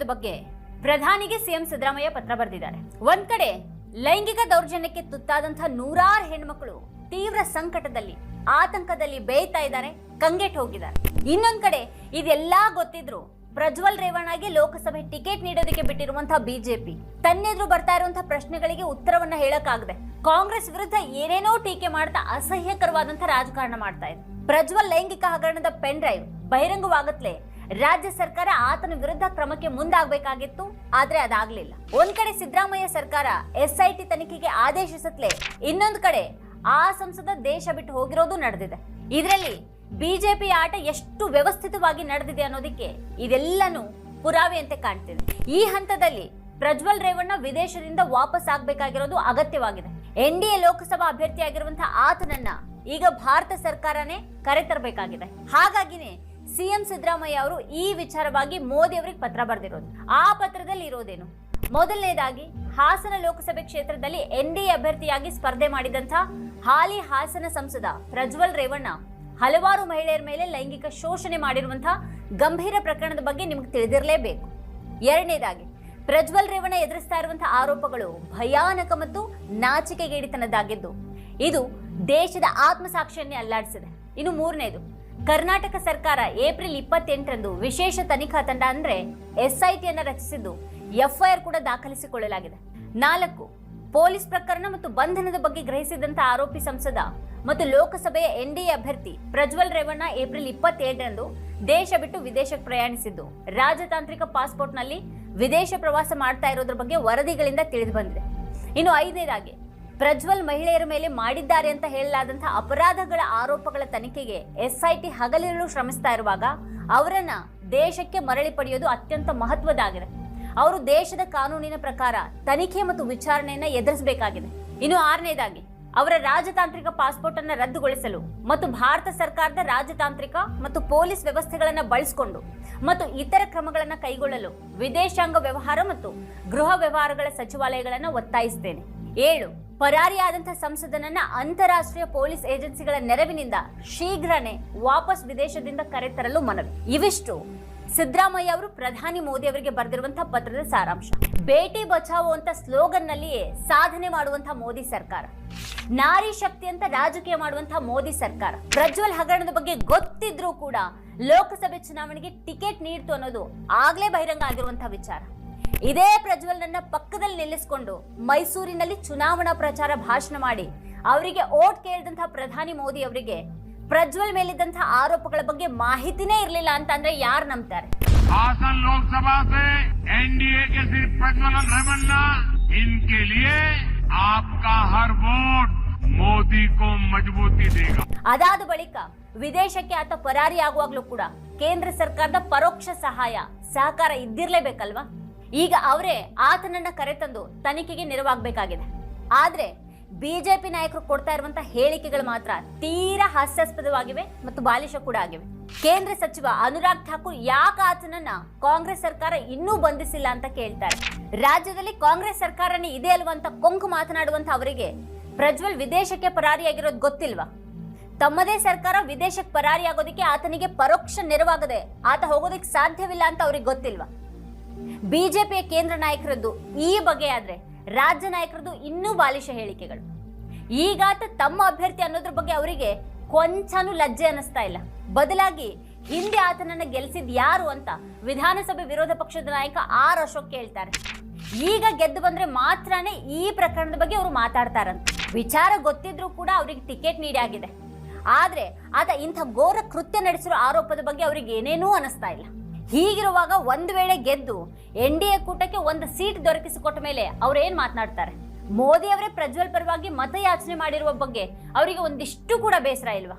ಬಗ್ಗೆ ಪ್ರಧಾನಿಗೆ ಸಿಎಂ ಸಿದ್ದರಾಮಯ್ಯ ಪತ್ರ ಬರೆದಿದ್ದಾರೆ. ಒಂದ್ ಕಡೆ ಲೈಂಗಿಕ ದೌರ್ಜನ್ಯಕ್ಕೆ ತುತ್ತಾದಂತಹ ನೂರಾರು ಹೆಣ್ಮಕ್ಳು ತೀವ್ರ ಸಂಕಟದಲ್ಲಿ, ಆತಂಕದಲ್ಲಿ ಬೇಯ್ತಾ ಇದ್ದಾರೆ, ಕಂಗೆಟ್ ಹೋಗಿದ್ದಾರೆ. ಇನ್ನೊಂದ್ ಕಡೆ ಇದೆಲ್ಲಾ ಗೊತ್ತಿದ್ರು ಪ್ರಜ್ವಲ್ ರೇವಣ್ಣಗೆ ಲೋಕಸಭೆ ಟಿಕೆಟ್ ನೀಡೋದಕ್ಕೆ ಬಿಟ್ಟಿರುವಂತಹ ಬಿಜೆಪಿ. ತನ್ನೆದುರು ಬರ್ತಾ ಇರುವಂತಹ ಪ್ರಶ್ನೆಗಳಿಗೆ ಉತ್ತರವನ್ನ ಹೇಳಕ್ಕಾಗದೆ ಕಾಂಗ್ರೆಸ್ ವಿರುದ್ಧ ಏನೇನೋ ಟೀಕೆ ಮಾಡ್ತಾ ಅಸಹ್ಯಕರವಾದಂತಹ ರಾಜಕಾರಣ ಮಾಡ್ತಾ ಇದೆ. ಪ್ರಜ್ವಲ್ ಲೈಂಗಿಕ ಹಗರಣದ ಪೆನ್ ಡ್ರೈವ್ ಬಹಿರಂಗವಾಗತ್ಲೆ ರಾಜ್ಯ ಸರ್ಕಾರ ಆತನ ವಿರುದ್ಧ ಕ್ರಮಕ್ಕೆ ಮುಂದಾಗಬೇಕಾಗಿತ್ತು, ಆದ್ರೆ ಅದಾಗ್ಲಿಲ್ಲ. ಒಂದ್ ಕಡೆ ಸಿದ್ದರಾಮಯ್ಯ ಸರ್ಕಾರ ಎಸ್ಐಟಿ ತನಿಖೆಗೆ ಆದೇಶಿಸತ್ಲೆ ಇನ್ನೊಂದು ಕಡೆ ಆ ಸಂಸದ ದೇಶ ಬಿಟ್ಟು ಹೋಗಿರೋದು ನಡೆದಿದೆ. ಇದರಲ್ಲಿ ಬಿಜೆಪಿ ಆಟ ಎಷ್ಟು ವ್ಯವಸ್ಥಿತವಾಗಿ ನಡೆದಿದೆ ಅನ್ನೋದಕ್ಕೆ ಇದೆಲ್ಲನೂ ಪುರಾವೆಯಂತೆ ಕಾಣ್ತಿದೆ. ಈ ಹಂತದಲ್ಲಿ ಪ್ರಜ್ವಲ್ ರೇವಣ್ಣ ವಿದೇಶದಿಂದ ವಾಪಸ್ ಆಗಬೇಕಾಗಿರೋದು ಅಗತ್ಯವಾಗಿದೆ. ಎನ್ ಡಿ ಎ ಲೋಕಸಭಾ ಅಭ್ಯರ್ಥಿಯಾಗಿರುವಂತಹ ಆತನನ್ನ ಈಗ ಭಾರತ ಸರ್ಕಾರನೇ ಕರೆತರಬೇಕಾಗಿದೆ. ಹಾಗಾಗಿನೇ ಸಿಎಂ ಸಿದ್ದರಾಮಯ್ಯ ಅವರು ಈ ವಿಚಾರವಾಗಿ ಮೋದಿ ಅವರಿಗೆ ಪತ್ರ ಬರೆದಿರೋದು. ಆ ಪತ್ರದಲ್ಲಿ ಇರೋದೇನು? ಮೊದಲನೇದಾಗಿ, ಹಾಸನ ಲೋಕಸಭೆ ಕ್ಷೇತ್ರದಲ್ಲಿ ಎನ್ ಡಿ ಅಭ್ಯರ್ಥಿಯಾಗಿ ಸ್ಪರ್ಧೆ ಮಾಡಿದಂಥ ಹಾಲಿ ಹಾಸನ ಸಂಸದ ಪ್ರಜ್ವಲ್ ರೇವಣ್ಣ ಹಲವಾರು ಮಹಿಳೆಯರ ಮೇಲೆ ಲೈಂಗಿಕ ಶೋಷಣೆ ಮಾಡಿರುವಂತಹ ಗಂಭೀರ ಪ್ರಕರಣದ ಬಗ್ಗೆ ನಿಮಗೆ ತಿಳಿದಿರಲೇಬೇಕು. ಎರಡನೇದಾಗಿ, ಪ್ರಜ್ವಲ್ ರೇವಣ್ಣ ಎದುರಿಸ್ತಾ ಇರುವಂತಹ ಆರೋಪಗಳು ಭಯಾನಕ ಮತ್ತು ನಾಚಿಕೆಗೇಡಿತನದಾಗಿದ್ದು ಇದು ದೇಶದ ಆತ್ಮಸಾಕ್ಷಿಯನ್ನೇ ಅಲ್ಲಾಡಿಸಿದೆ. ಇನ್ನು ಮೂರನೇದು ಕರ್ನಾಟಕ ಸರ್ಕಾರ ಏಪ್ರಿಲ್ ಇಪ್ಪತ್ತೆಂಟರಂದು ವಿಶೇಷ ತನಿಖಾ ತಂಡ ಅಂದ್ರೆ ಎಸ್ಐಟಿಯನ್ನ ರಚಿಸಿದ್ದು ಎಫ್ಐಆರ್ ಕೂಡ ದಾಖಲಿಸಿಕೊಳ್ಳಲಾಗಿದೆ. ನಾಲ್ಕು, ಪೊಲೀಸ್ ಪ್ರಕರಣ ಮತ್ತು ಬಂಧನದ ಬಗ್ಗೆ ಗ್ರಹಿಸಿದಂತ ಆರೋಪಿ ಸಂಸದ ಮತ್ತು ಲೋಕಸಭೆಯ ಎನ್ಡಿಎ ಅಭ್ಯರ್ಥಿ ಪ್ರಜ್ವಲ್ ರೇವಣ್ಣ ಏಪ್ರಿಲ್ ಇಪ್ಪತ್ತೇಳರಂದು ದೇಶ ಬಿಟ್ಟು ವಿದೇಶಕ್ಕೆ ಪ್ರಯಾಣಿಸಿದ್ದು. ರಾಜತಾಂತ್ರಿಕ ಪಾಸ್ಪೋರ್ಟ್ನಲ್ಲಿ ವಿದೇಶ ಪ್ರವಾಸ ಮಾಡ್ತಾ ಇರೋದ್ರ ಬಗ್ಗೆ ವರದಿಗಳಿಂದ ತಿಳಿದು ಬಂದಿದೆ. ಇನ್ನು ಐದನೇದಾಗಿ ಪ್ರಜ್ವಲ್ ಮಹಿಳೆಯರ ಮೇಲೆ ಮಾಡಿದ್ದಾರೆ ಅಂತ ಹೇಳಲಾದಂತಹ ಅಪರಾಧಗಳ ಆರೋಪಗಳ ತನಿಖೆಗೆ ಎಸ್ಐಟಿ ಹಗಲಿರುಳು ಶ್ರಮಿಸ್ತಾ ಇರುವಾಗ ಅವರನ್ನ ದೇಶಕ್ಕೆ ಮರಳಿ ಪಡೆಯೋದು ಅತ್ಯಂತ ಮಹತ್ವದಾಗಿದೆ ಅವರು ದೇಶದ ಕಾನೂನಿನ ಪ್ರಕಾರ ತನಿಖೆ ಮತ್ತು ವಿಚಾರಣೆಯನ್ನ ಎದುರಿಸಬೇಕಾಗಿದೆ. ಇನ್ನು ಆರನೇದಾಗಿ, ಅವರ ರಾಜತಾಂತ್ರಿಕ ಪಾಸ್ಪೋರ್ಟ್ ಅನ್ನು ರದ್ದುಗೊಳಿಸಲು ಮತ್ತು ಭಾರತ ಸರ್ಕಾರದ ರಾಜತಾಂತ್ರಿಕ ಮತ್ತು ಪೊಲೀಸ್ ವ್ಯವಸ್ಥೆಗಳನ್ನು ಬಳಸಿಕೊಂಡು ಮತ್ತು ಇತರ ಕ್ರಮಗಳನ್ನು ಕೈಗೊಳ್ಳಲು ವಿದೇಶಾಂಗ ವ್ಯವಹಾರ ಮತ್ತು ಗೃಹ ವ್ಯವಹಾರಗಳ ಸಚಿವಾಲಯಗಳನ್ನು ಒತ್ತಾಯಿಸುತ್ತೇನೆ ಏಳು ಪರಾರಿಯಾದಂತಹ ಸಂಸದನನ್ನ ಅಂತಾರಾಷ್ಟ್ರೀಯ ಪೊಲೀಸ್ ಏಜೆನ್ಸಿಗಳ ನೆರವಿನಿಂದ ಶೀಘ್ರನೇ ವಾಪಸ್ ವಿದೇಶದಿಂದ ಕರೆತರಲು ಮನವಿ. ಇವಿಷ್ಟು. ಸಿದ್ದರಾಮಯ್ಯ ಅವರು ಪ್ರಧಾನಿ ಮೋದಿ ಅವರಿಗೆ ಬರೆದಿರುವಂತಹ ಪತ್ರದ ಸಾರಾಂಶ. ಬೇಟಿ ಬಚಾವೋ ಅಂತ ಸ್ಲೋಗನ್ ನಲ್ಲಿಯೇ ಸಾಧನೆ ಮಾಡುವಂತಹ ಮೋದಿ ಸರ್ಕಾರ. ನಾರಿ ಶಕ್ತಿ ಅಂತ ರಾಜಕೀಯ ಮಾಡುವಂತಹ ಮೋದಿ ಸರ್ಕಾರ. ಪ್ರಜ್ವಲ್ ಹಗರಣದ ಬಗ್ಗೆ ಗೊತ್ತಿದ್ರೂ ಕೂಡ ಲೋಕಸಭೆ ಚುನಾವಣೆಗೆ ಟಿಕೆಟ್ ನೀಡ್ತು ಅನ್ನೋದು ಆಗ್ಲೇ ಬಹಿರಂಗ ಆಗಿರುವಂತಹ ವಿಚಾರ. ಇದೇ ಪ್ರಜ್ವಲ್ ನನ್ನ ಪಕ್ಕದಲ್ಲಿ ನಿಲ್ಲಿಸಿಕೊಂಡು ಮೈಸೂರಿನಲ್ಲಿ ಚುನಾವಣಾ ಪ್ರಚಾರ ಭಾಷಣ ಮಾಡಿ ಅವರಿಗೆ ಓಟ್ ಕೇಳಿದಂತಹ ಪ್ರಧಾನಿ ಮೋದಿ ಅವರಿಗೆ ಪ್ರಜ್ವಲ್ ಮೇಲಿದ್ದಂತಹ ಆರೋಪಗಳ ಬಗ್ಗೆ ಮಾಹಿತಿನೇ ಇರಲಿಲ್ಲ ಅಂತ ಅಂದ್ರೆ ಯಾರು ನಂಬ್ತಾರೆ? ಹಾಸನ್ ಲೋಕಸಭಾ ಪ್ರಜ್ವಲ್ ಮೋದಿ ಮಜಬೂತಿ ಅದಾದ ಬಳಿಕ ವಿದೇಶಕ್ಕೆ ಆತ ಆಗುವಾಗ್ಲೂ ಕೂಡ ಕೇಂದ್ರ ಸರ್ಕಾರದ ಪರೋಕ್ಷ ಸಹಾಯ ಸಹಕಾರ ಇದ್ದಿರಲೇಬೇಕಲ್ವಾ? ಈಗ ಅವರೇ ಆತನನ್ನ ಕರೆತಂದು ತನಿಖೆಗೆ ನೆರವಾಗಬೇಕಾಗಿದೆ. ಆದರೆ ಬಿಜೆಪಿ ನಾಯಕರು ಕೊಡ್ತಾ ಇರುವಂತಹ ಹೇಳಿಕೆಗಳು ಮಾತ್ರ ತೀರಾ ಹಾಸ್ಯಾಸ್ಪದವಾಗಿವೆ ಮತ್ತು ಬಾಲಿಶ ಕೂಡ ಆಗಿವೆ. ಕೇಂದ್ರ ಸಚಿವ ಅನುರಾಗ್ ಠಾಕೂರ್ ಯಾಕೆ ಆತನನ್ನ ಕಾಂಗ್ರೆಸ್ ಸರ್ಕಾರ ಇನ್ನೂ ಬಂಧಿಸಿಲ್ಲ ಅಂತ ಕೇಳ್ತಾರೆ. ರಾಜ್ಯದಲ್ಲಿ ಕಾಂಗ್ರೆಸ್ ಸರ್ಕಾರನೇ ಇದೆ ಅಲ್ವಂತ ಕೊಂಕು ಮಾತನಾಡುವಂತ ಅವರಿಗೆ ಪ್ರಜ್ವಲ್ ವಿದೇಶಕ್ಕೆ ಪರಾರಿಯಾಗಿರೋದು ಗೊತ್ತಿಲ್ವಾ? ತಮ್ಮದೇ ಸರ್ಕಾರ ವಿದೇಶಕ್ಕೆ ಪರಾರಿಯಾಗೋದಕ್ಕೆ ಆತನಿಗೆ ಪರೋಕ್ಷ ನೆರವಾಗದೆ ಆತ ಹೋಗೋದಕ್ಕೆ ಸಾಧ್ಯವಿಲ್ಲ ಅಂತ ಅವ್ರಿಗೆ ಗೊತ್ತಿಲ್ವಾ? ಬಿಜೆಪಿಯ ಕೇಂದ್ರ ನಾಯಕರದ್ದು ಈ ಬಗೆಯಾದ್ರೆ ರಾಜ್ಯ ನಾಯಕರದ್ದು ಇನ್ನೂ ಬಾಲಿಶ ಹೇಳಿಕೆಗಳು. ಈಗಾತ ತಮ್ಮ ಅಭ್ಯರ್ಥಿ ಅನ್ನೋದ್ರ ಬಗ್ಗೆ ಅವರಿಗೆ ಕೊಂಚನೂ ಲಜ್ಜೆ ಅನ್ನಿಸ್ತಾ ಇಲ್ಲ. ಬದಲಾಗಿ ಹಿಂದೆ ಆತನನ್ನ ಗೆಲ್ಸಿದ್ ಯಾರು ಅಂತ ವಿಧಾನಸಭೆ ವಿರೋಧ ಪಕ್ಷದ ನಾಯಕ ಆರ್ ಅಶೋಕ್ ಕೇಳ್ತಾರೆ. ಈಗ ಗೆದ್ದು ಬಂದ್ರೆ ಮಾತ್ರನೇ ಈ ಪ್ರಕರಣದ ಬಗ್ಗೆ ಅವರು ಮಾತಾಡ್ತಾರಂತ. ವಿಚಾರ ಗೊತ್ತಿದ್ರೂ ಕೂಡ ಅವರಿಗೆ ಟಿಕೆಟ್ ನೀಡಿ ಆಗಿದೆ. ಆದ್ರೆ ಆತ ಇಂಥ ಘೋರ ಕೃತ್ಯ ನಡೆಸಿರೋ ಆರೋಪದ ಬಗ್ಗೆ ಅವರಿಗೆ ಏನೇನೂ ಅನಿಸ್ತಾ ಇಲ್ಲ. ಹೀಗಿರುವಾಗ ಒಂದು ವೇಳೆ ಗೆದ್ದು ಎನ್ ಡಿ ಎ ಕೂಟಕ್ಕೆ ಒಂದು ಸೀಟ್ ದೊರಕಿಸಿಕೊಟ್ಟ ಮೇಲೆ ಅವ್ರು ಏನ್ ಮಾತನಾಡ್ತಾರೆ? ಮೋದಿ ಅವರೇ ಪ್ರಜ್ವಲ್ ಪರವಾಗಿ ಮತಯಾಚನೆ ಮಾಡಿರುವ ಬಗ್ಗೆ ಅವರಿಗೆ ಒಂದಿಷ್ಟು ಕೂಡ ಬೇಸರ ಇಲ್ವಾ?